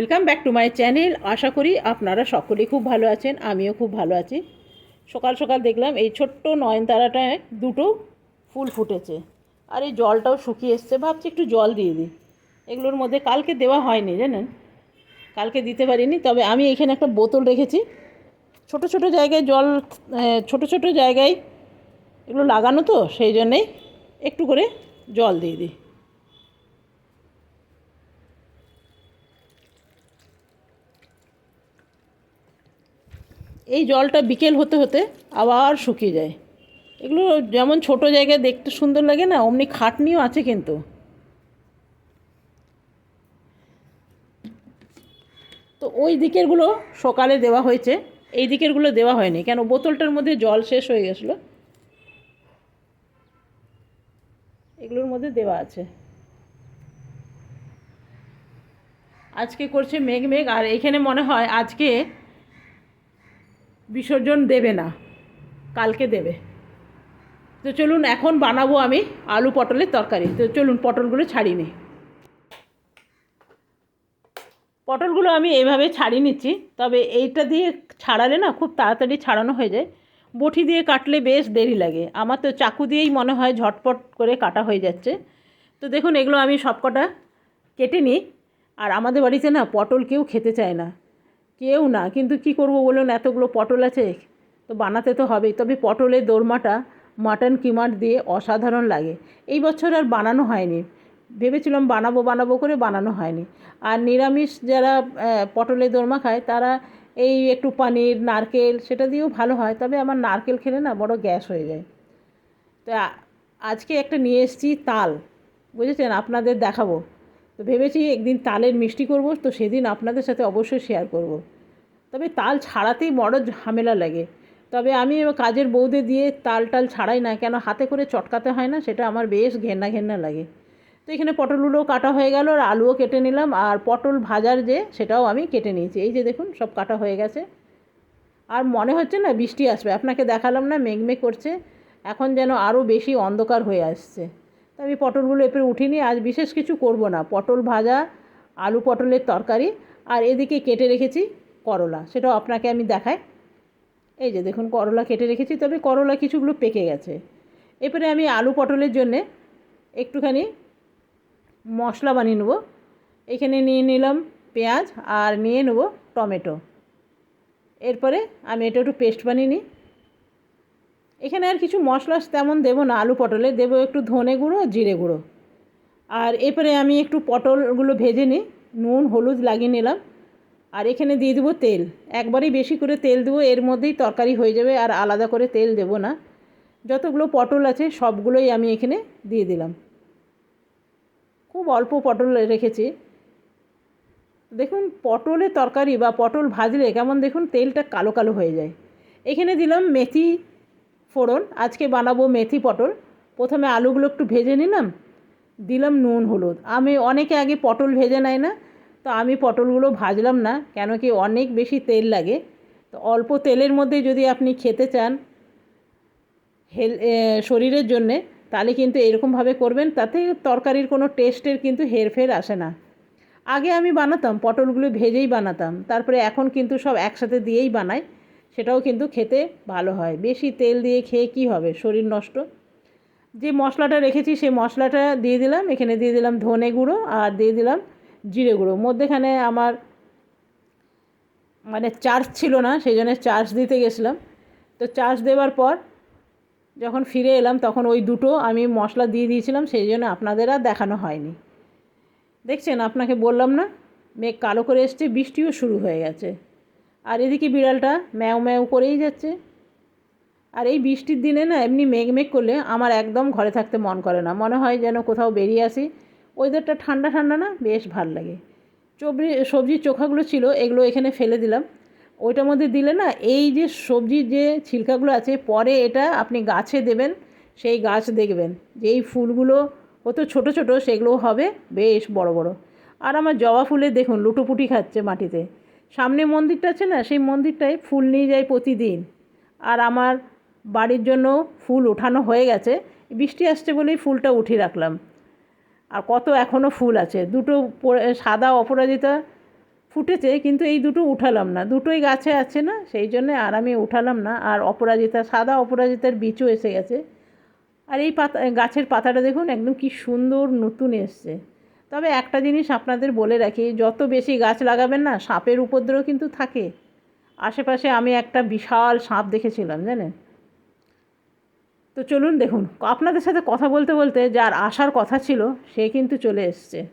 Welcome back to my channel. আশা করি আপনারা সকলেই খুব ভালো আছেন, আমিও খুব ভালো আছি। সকাল সকাল দেখলাম এই ছোট্ট নয়নতারাটায় দুটো ফুল ফুটেছে। আর এই জলটাও শুকিয়ে এসছে। ভাবছি একটু জল দিয়ে দিই। এগুলোর মধ্যে কালকে দেওয়া হয়নি, জানেন? কালকে দিতে পারিনি, তবে আমি এখানে একটা বোতল রেখেছি। ছোট ছোট জায়গায় জল ছোট ছোট জায়গায় এগুলো লাগানো তো, সেই জন্যেই একটু করে জল দিয়ে দিই। এই জলটা বিকেল হতে হতে আবার শুকিয়ে যায়। এগুলো যেমন ছোট জায়গায় দেখতে সুন্দর লাগে না, অমনি খাটনিও আছে কিন্তু। তো ওই দিকেরগুলো সকালে দেওয়া হয়েছে। এই দিকেরগুলো দেওয়া হয়নি, কেন বোতলটার মধ্যে জল শেষ হয়ে গেছিল। এগুলোর মধ্যে দেওয়া আছে। আজকে করছে মেঘ মেঘ, আর এখানে মনে হয় আজকে বিসর্জন দেবে না, কালকে দেবে। তো চলুন এখন বানাবো আমি আলু পটলের তরকারি। তো চলুন পটলগুলো ছাড়িয়ে নিই। পটলগুলো আমি এইভাবে ছাড়িয়ে নিচ্ছি, তবে এইটা দিয়ে ছাড়ালে না খুব তাড়াতাড়ি ছাড়ানো হয়ে যায়। বটি দিয়ে কাটলে বেশ দেরি লাগে। আমার তো চাকু দিয়েই মনে হয় ঝটপট করে কাটা হয়ে যাচ্ছে। তো দেখুন এগুলো আমি সবকটা কেটে নিই। আর আমাদের বাড়িতে না পটল কেউ খেতে চায় না। কেউ না, কিন্তু কি করব বলুন, এতগুলো পটল আছে, তো বানাতে তো হবেই। তবে পটলের দোরমাটা মাটন কিমার দিয়ে অসাধারণ লাগে। এই বছর আর বানানো হয়নি। ভেবেছিলাম বানাবো বানাবো করে বানানো হয়নি। আর নিরামিষ যারা পটলের দোরমা খায়, তারা এই একটু পানির, নারকেল, সেটা দিয়েও ভালো হয়। তবে আমার নারকেল খেলে না বড় গ্যাস হয়ে যায়। তো আজকে একটা নিয়ে এসেছি তাল। বুঝেছেন? আপনাদের দেখাবো। তো ভেবেছি একদিন তালের মিষ্টি করব, তো সেদিন আপনাদের সাথে অবশ্যই শেয়ার করব। তবে তাল ছাড়াতেই বড় ঝামেলা লাগে। তবে আমি কাজের বৌদে দিয়ে তাল টাল ছাড়াই না, কেন হাতে করে চটকাতে হয় না, সেটা আমার বেশ ঘেন্না ঘেন্না লাগে। তো এখানে পটলগুলো কাটা হয়ে গেল, আর আলুও কেটে নিলাম, আর পটল ভাজার যে, সেটাও আমি কেটে নিয়েছি। এই যে দেখুন, সব কাটা হয়ে গেছে। আর মনে হচ্ছে না বৃষ্টি আসবে, আপনাকে দেখালাম না মেঘমেঘ করছে। এখন যেন আরও বেশি অন্ধকার হয়ে আসছে। তো আমি পটলগুলো এরপরে উঠিনি, আজ বিশেষ কিছু করব না। পটল ভাজা, আলু পটলের তরকারি আর এদিকে কেটে রেখেছি করলা, সেটাও আপনাকে আমি দেখাই। এই যে দেখুন, করলা কেটে রেখেছি, তবে করলা কিছুগুলো পেকে গেছে। এরপরে আমি আলু পটলের জন্যে একটুখানি মশলা বানিয়ে নেব। এখানে নিয়ে নিলাম পেঁয়াজ আর নিয়ে নেব টমেটো। এরপরে আমি এটা একটু পেস্ট বানিয়ে নিই। এখানে আর কিছু মশলা তেমন দেবো না, আলু পটলে। দেবো একটু ধনে গুঁড়ো, জিরে গুঁড়ো। আর এরপরে আমি একটু পটলগুলো ভেজে নিই। নুন, হলুদ লাগিয়ে নিলাম। আর এখানে দিয়ে দেবো তেল। একবারেই বেশি করে তেল দেবো, এর মধ্যেই তরকারি হয়ে যাবে আর আলাদা করে তেল দেবো না। যতগুলো পটল আছে, সবগুলোই আমি এখানে দিয়ে দিলাম। খুব অল্প পটল রেখেছি। দেখুন পটলের তরকারি বা পটল ভাজলে কেমন দেখুন, তেলটা কালো কালো হয়ে যায়। এখানে দিলাম মেথি ফোড়ন, আজকে বানাবো মেথি পটল। প্রথমে আলুগুলো একটু ভেজে নিলাম, দিলাম নুন, হলুদ। আমি অনেকে আগে পটল ভেজে নেয় না, তো আমি পটলগুলো ভাজলাম না, কেন কি অনেক বেশি তেল লাগে। তো অল্প তেলের মধ্যে যদি আপনি খেতে চান, হেল শরীরের জন্যে, তাহলে কিন্তু এরকমভাবে করবেন, তাতে তরকারির কোনো টেস্টের কিন্তু হেরফের আসে না। আগে আমি বানাতাম, পটলগুলো ভেজেই বানাতাম। তারপরে এখন কিন্তু সব একসাথে দিয়েই বানাই। সেটাও কিন্তু খেতে ভালো হয়। বেশি তেল দিয়ে খেয়ে কি হবে? শরীর নষ্ট? যে মশলাটা রেখেছি সেই মশলাটা দিয়ে দিলাম। এখানে দিয়ে দিলাম ধনে গুঁড়ো আর দিয়ে দিলাম জিরে গুঁড়ো। মধ্যেখানে আমার মানে চার্জ ছিল না, সেই জন্য চার্জ দিতে গেছিলাম। তো চার্জ দেওয়ার পর যখন ফিরে এলাম, তখন ওই দুটো আমি মশলা দিয়ে দিয়েছিলাম, সেই জন্য আপনাদের আর দেখানো হয়নি। দেখছেন, আপনাকে বললাম না, মেঘ কালো করে এসছে, বৃষ্টিও শুরু হয়ে গেছে। আর এদিকে বিড়ালটা ম্যাও ম্যাও করেই যাচ্ছে। আর এই বৃষ্টির দিনে না এমনি মেঘ মেঘ করলে আমার একদম ঘরে থাকতে মন করে না। মনে হয় যেন কোথাও বেরিয়ে আসি। ওয়েদারটা ঠান্ডা ঠান্ডা না, বেশ ভালো লাগে। চবরি, সবজির চোখাগুলো ছিল, এগুলো এখানে ফেলে দিলাম। ওইটার মধ্যে দিলে না এই যে সবজির যে ছিলকাগুলো আছে, পরে এটা আপনি গাছে দেবেন, সেই গাছ দেখবেন। যে এই ফুলগুলো হতো ছোট ছোট সেগুলো হবে, বেশ বড় বড়। আর আমার জবা ফুলে দেখুন, লুটোপুটি খাচ্ছে মাটিতে। সামনে মন্দিরটা আছে না, সেই মন্দিরটায় ফুল নিয়ে যায় প্রতিদিন। আর আমার বাড়ির জন্য ফুল ওঠানো হয়ে গেছে। বৃষ্টি আসছে বলেই ফুলটা উঠিয়ে রাখলাম। আর কত এখনও ফুল আছে। দুটো সাদা অপরাজিতা ফুটেছে, কিন্তু এই দুটো উঠালাম না। দুটোই গাছে আছে না, সেই জন্যে আর আমি উঠালাম না। আর অপরাজিতা, সাদা অপরাজিতার বীজও এসে গেছে। আর এই পাতা, গাছের পাতাটা দেখুন, একদম কি সুন্দর নতুন এসছে। তবে একটা জিনিস আপনাদের বলে রাখি, যত বেশি গাছ লাগাবেন না, সাপের উপদ্রব কিন্তু থাকে। আশেপাশে আমি একটা বিশাল সাপ দেখেছিলাম, জানেন? তো চলুন দেখুন, আপনাদের সাথে কথা বলতে বলতে যার আসার কথা ছিল, সে কিন্তু চলে এসছে।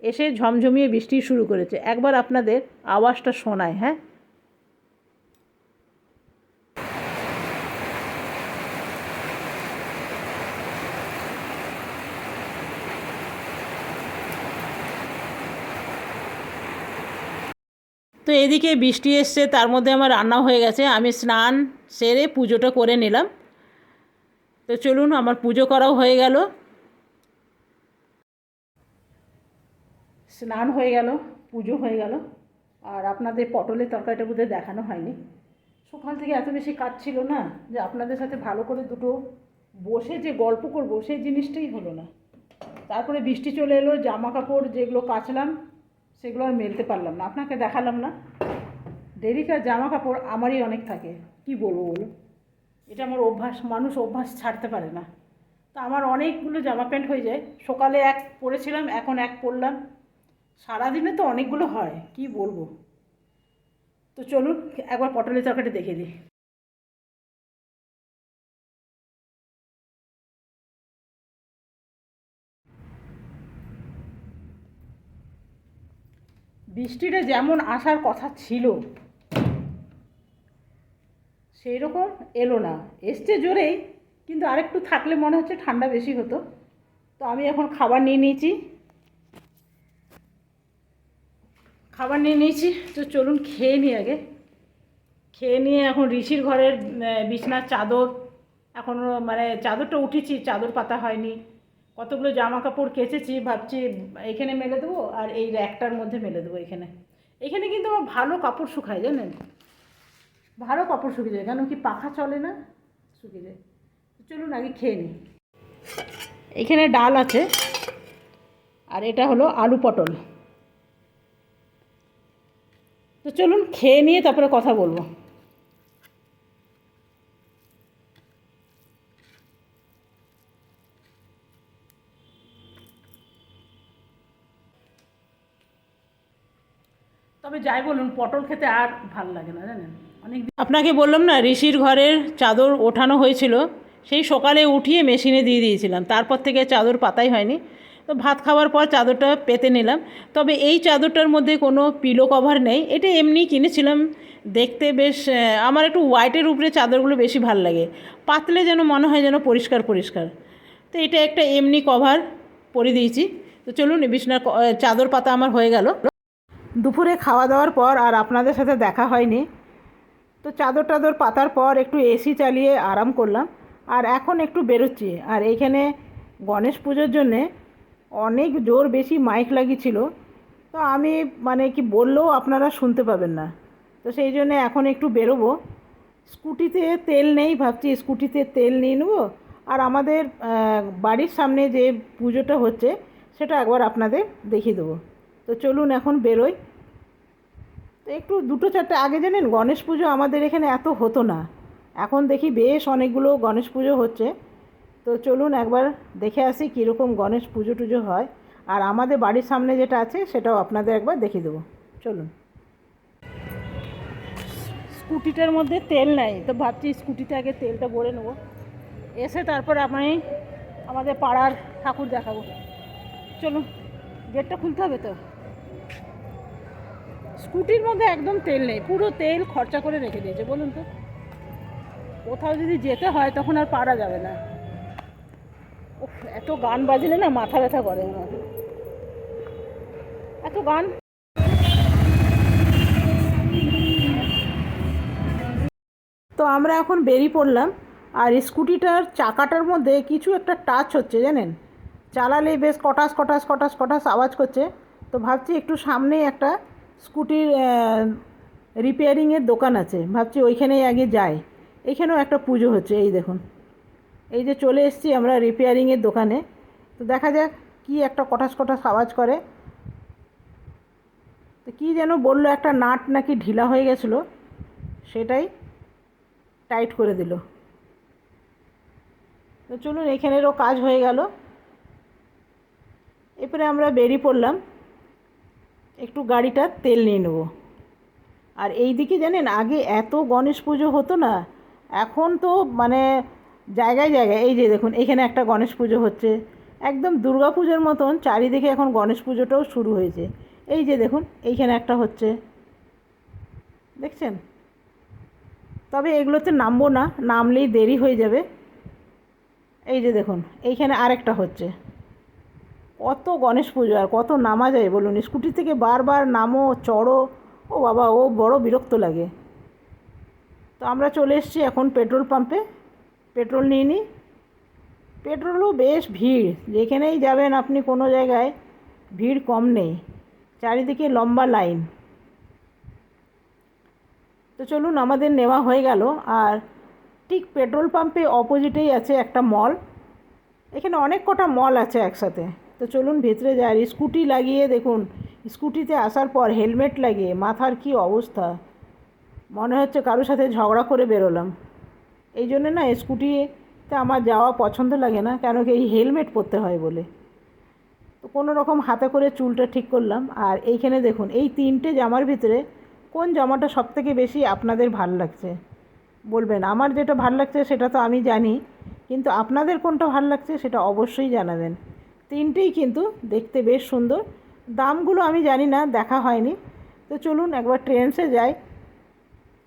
এসে ঝমঝমিয়ে বৃষ্টি শুরু করেছে। একবার আপনাদের আওয়াজটা শোনায় হ্যাঁ? তো এদিকে বৃষ্টি এসছে, তার মধ্যে আমার রান্না হয়ে গেছে। আমি স্নান সেরে পুজোটা করে নিলাম। তো চলুন, আমার পুজো করাও হয়ে গেল। স্নান হয়ে গেল, পুজো হয়ে গেল। আর আপনাদের পটলের তরকারিটা বোধহয় দেখানো হয়নি। সকাল থেকে এত বেশি কাজ ছিল না যে আপনাদের সাথে ভালো করে দুটো বসে যে গল্প করব, সেই জিনিসটাই হলো না। তারপরে বৃষ্টি চলে এলো জামা কাপড় যেগুলো কাচলাম সেগুলো আর মেলতে পারলাম না। আপনাকে দেখালাম না। দেরিকার জামা কাপড় আমারই অনেক থাকে। কি বলব বলো? এটা আমার অভ্যাস, মানুষ অভ্যাস ছাড়তে পারে না। তা আমার অনেকগুলো জামা প্যান্ট হয়ে যায়। সকালে এক পরেছিলাম, এখন এক পরলাম। সারাদিনে তো অনেকগুলো হয়, কি বলব? তো চলুন, একবার পটলের তরকারি দেখে দিই। বৃষ্টিটা যেমন আসার কথা ছিল সেই রকম এলো না। এসছে জোরেই, কিন্তু আরেকটু থাকলে মনে হচ্ছে ঠান্ডা বেশি হতো। তো আমি এখন খাবার নিয়ে নিয়েছি। খাবার নিয়ে নিয়েছি, তো চলুন খেয়ে নিই আগে। খেয়ে নিয়ে এখন ঋষির ঘরের বিছনার চাদর, এখনও মানে চাদরটা উঠেছি, চাদর পাতা হয়নি। কতগুলো জামা কাপড় কেচেছি, ভাবছি এখানে মেলে দেবো আর এই র্যাকটার মধ্যে মেলে দেবো এখানে। এখানে কিন্তু আমার ভালো কাপড় শুকায়, জানেন? ভালো কাপড় শুকিয়ে যায়, কেন কি পাখা চলে না? শুকিয়ে যায়। চলুন আগে খেয়ে নিই। এখানে ডাল আছে, আর এটা হলো আলু পটল। তো চলুন খেয়ে নিয়ে তারপরে কথা বলব। তবে যাই বলুন, পটল খেতে আর ভালো লাগে না, জানেন? অনেক আপনাকে বললাম না, ঋষির ঘরের চাদর ওঠানো হয়েছিল, সেই সকালে উঠিয়ে মেশিনে দিয়ে দিয়েছিলাম। তারপর থেকে চাদর পাতাই হয়নি। তো ভাত খাওয়ার পর চাদরটা পেতে নিলাম। তবে এই চাদরটার মধ্যে কোনো পিলো কভার নেই। এটা এমনি কিনেছিলাম দেখতে বেশ আমার একটু হোয়াইটের উপরে চাদরগুলো বেশি ভালো লাগে। পাতলে যেন মনে হয় যেন পরিষ্কার পরিষ্কার। তো এটা একটা এমনি কভার পরে দিয়েছি। তো চলুন বিছনার চাদর পাতা আমার হয়ে গেল। দুপুরে খাওয়া দাওয়ার পর আর আপনাদের সাথে দেখা হয়নি। তো চাদর টাদর পাতার পর একটু এসি চালিয়ে আরাম করলাম। আর এখন একটু বেরোচ্ছি। আর এইখানে গণেশ পুজোর জন্যে অনেক জোর বেশি মাইক লাগিয়েছিল। তো আমি মানে কি বললেও আপনারা শুনতে পাবেন না। তো সেই জন্যে এখন একটু বেরোবো। স্কুটিতে তেল নেই ভাবছি, স্কুটিতে তেল নিয়ে নেব। আর আমাদের বাড়ির সামনে যে পুজোটা হচ্ছে, সেটা একবার আপনাদের দেখিয়ে দেবো। তো চলুন এখন বেরোই। তো একটু দুটো চারটে, আগে জানেন গণেশ পুজো আমাদের এখানে এত হতো না। এখন দেখি বেশ অনেকগুলো গণেশ পুজো হচ্ছে। তো চলুন একবার দেখে আসি কীরকম গণেশ পুজো টুজো হয়। আর আমাদের বাড়ির সামনে যেটা আছে সেটাও আপনাদের একবার দেখিয়ে দেবো। চলুন। স্কুটিটার মধ্যে তেল নাই, তো ভাবছি স্কুটিতে আগে তেলটা ভরে নেব। এসে তারপর আমি আমাদের পাড়ার ঠাকুর দেখাবো। চলুন, গেটটা খুলতে হবে তো? স্কুটির মধ্যে একদম তেল নেই, পুরো তেল খরচা করে রেখে দিয়েছে, বলুন তো। কোথাও যদি যেতে হয় তখন আর পারা যাবে না। এত গান বাজলে না মাথা ব্যথা করে আমার। এত গান তো আমরা এখন বেরিয়ে পড়লাম, আর স্কুটিটার চাকাটার মধ্যে কিছু একটা টাচ হচ্ছে, জানেন? চালালেই বেশ কটাস কটাস কটাস কটাস আওয়াজ করছে। তো ভাবছি একটু সামনেই একটা স্কুটির রিপেয়ারিংয়ের দোকান আছে। ভাবছি ওইখানেই আগে যাই। এখানেও একটা পুজো হচ্ছে, এই দেখুন। এই যে চলে এসেছি আমরা রিপেয়ারিংয়ের দোকানে। তো দেখা যাক কি একটা কটাস কটাস আওয়াজ করে। তো কী যেন বলল, একটা নাট নাকি ঢিলা হয়ে গেছিল, সেটাই টাইট করে দিল। তো চলুন, এখানেরও কাজ হয়ে গেল। এরপরে আমরা বেরিয়ে পড়লাম। একটু গাড়িটা তেল নিয়ে নেব। আর এই দিকে জানেন, আগে এত গণেশ পুজো হতো না, এখন তো মানে জায়গায় জায়গায়, এই যে দেখুন, এখানে একটা গণেশ পুজো হচ্ছে, একদম দুর্গা পুজোর মতন চারিদিকে এখন গণেশ পুজোটাও শুরু হয়েছে। এই যে দেখুন, এইখানে একটা হচ্ছে, দেখছেন? তবে এগুলোতে নামবো না, নামলেই দেরি হয়ে যাবে। এই যে দেখুন, এইখানে আরেকটা হচ্ছে। কত গণেশ পুজো আর কত নামা যায় বলুন। স্কুটি থেকে বারবার নামো, চড়ো। ও বাবা, ও বড় বিরক্ত লাগে। তো আমরা চলে এসেছি এখন পেট্রোল পাম্পে। পেট্রোল নিয়ে নিই। পেট্রোলও বেশ ভিড়। যেখানেই যাবেন আপনি কোনো জায়গায়, ভিড় কম নেই। চারিদিকে লম্বা লাইন। তো চলুন, আমাদের নেওয়া হয়ে গেল। আর ঠিক পেট্রোল পাম্পে অপোজিটেই আছে একটা মল। এখানে অনেক কটা মল আছে একসাথে। তো চলুন ভেতরে যাই, আর স্কুটি লাগিয়ে দেখুন। স্কুটিতে আসার পর হেলমেট লাগিয়ে মাথার কি অবস্থা? মনে হচ্ছে কারোর সাথে ঝগড়া করে বেরোলাম। এই জন্য না স্কুটিতে আমার যাওয়া পছন্দ লাগে না, কেন কি এই হেলমেট পরতে হয় বলে। তো কোনো রকম হাতে করে চুলটা ঠিক করলাম, আর এইখানে দেখুন, এই তিনটে জামার ভিতরে কোন জামাটা সবথেকে বেশি আপনাদের ভালো লাগছে? বলবেন, আমার যেটা ভালো লাগছে সেটা তো আমি জানি, কিন্তু আপনাদের কোনটা ভালো লাগছে সেটা অবশ্যই জানাবেন। তিনটেই কিন্তু দেখতে বেশ সুন্দর। দামগুলো আমি জানি না, দেখা হয়নি। তো চলুন একবার ট্রেন্সে যাই।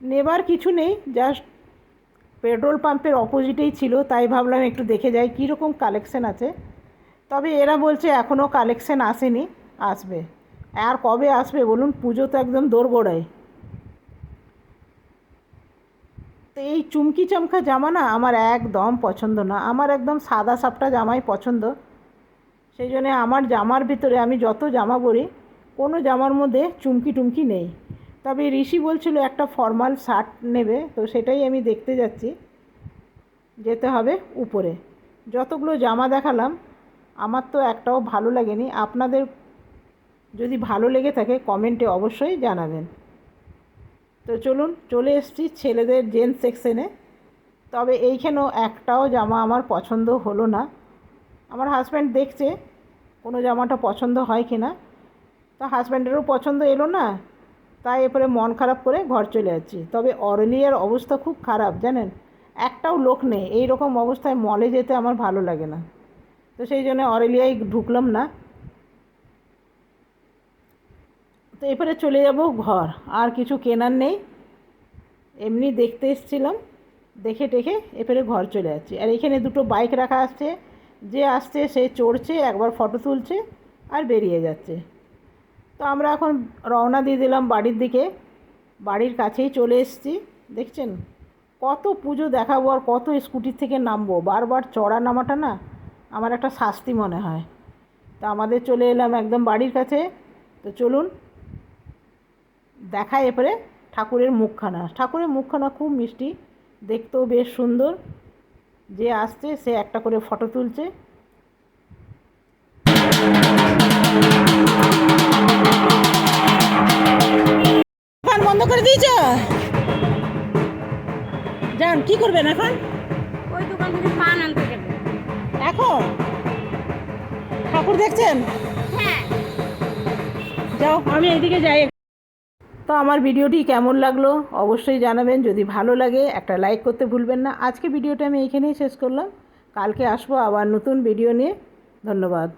নেবার কিছু নেই জাস্ট পেট্রোল পাম্পের অপোজিটেই ছিল, তাই ভাবলাম একটু দেখে যাই কীরকম কালেকশন আছে। তবে এরা বলছে এখনও কালেকশন আসেনি, আসবে। আর কবে আসবে বলুন, পুজো তো একদম দোরগোড়ায়। তো এই চুমকি চমকা জামা না আমার একদম পছন্দ না, আমার একদম সাদা সাপটা জামাই পছন্দ। সেই জন্যে আমার জামার ভিতরে আমি যত জামা পরি, কোনো জামার মধ্যে চুমকি টুমকি নেই। তবে ঋষি বলছিল, একটা ফর্মাল শার্ট নেবে। তো সেটাই আমি দেখতে যাচ্ছি। যেতে হবে উপরে। যতগুলো জামা দেখালাম, আমার তো একটাও ভালো লাগেনি। আপনাদের যদি ভালো লেগে থাকে, কমেন্টে অবশ্যই জানাবেন। তো চলুন, চলে এসেছি ছেলেদের জেন্টস সেকশনে তবে এইখানেও একটাও জামা আমার পছন্দ হলো না। আমার হাজব্যান্ড দেখছে কোনো জামাটা পছন্দ হয় কি না তা হাজব্যান্ডেরও পছন্দ এলো না, তাই এরপরে মন খারাপ করে ঘর চলে যাচ্ছি। তবে অরেলিয়ার অবস্থা খুব খারাপ, জানেন? একটাও লোক নেই এই রকম অবস্থায় মলে যেতে আমার ভালো লাগে না। তো সেই জন্য অরেলিয়ায় ঢুকলাম না। তো এরপরে চলে যাব ঘর, আর কিছু কেনার নেই। এমনি দেখতে এসেছিলাম, দেখে টেখে এরপরে ঘর চলে যাচ্ছি। আর এখানে দুটো বাইক রাখা আসছে যে আসছে, সে চড়ছে, একবার ফটো তুলছে আর বেরিয়ে যাচ্ছে। তো আমরা এখন রওনা দিয়ে দিলাম বাড়ির দিকে। বাড়ির কাছেই চলে এসেছি, দেখছেন? কত পুজো দেখাবো আর কত স্কুটির থেকে নামবো। বারবার চড়া নামাটা না আমার একটা শাস্তি মনে হয়। তো আমাদের চলে এলাম একদম বাড়ির কাছে। তো চলুন দেখা এরপরে ঠাকুরের মুখখানা। ঠাকুরের মুখখানা খুব মিষ্টি, দেখতেও বেশ সুন্দর। যে আসছে সে একটা করে ফটো তুলছে। দোকান বন্ধ করে দিয়েছ? যান কি করবেন এখন? ওই দোকান থেকে পান আনতে যাবে। এখন? ঠাকুর দেখছেন? হ্যাঁ। যাও আমি এইদিকে যাই। তো আমার ভিডিওটি কেমন লাগল অবশ্যই জানাবেন। যদি ভালো লাগে, একটা লাইক করতে ভুলবেন না। আজকে ভিডিওটা আমি এইখানেই শেষ করলাম। কালকে আসব আবার নতুন ভিডিও নিয়ে। ধন্যবাদ।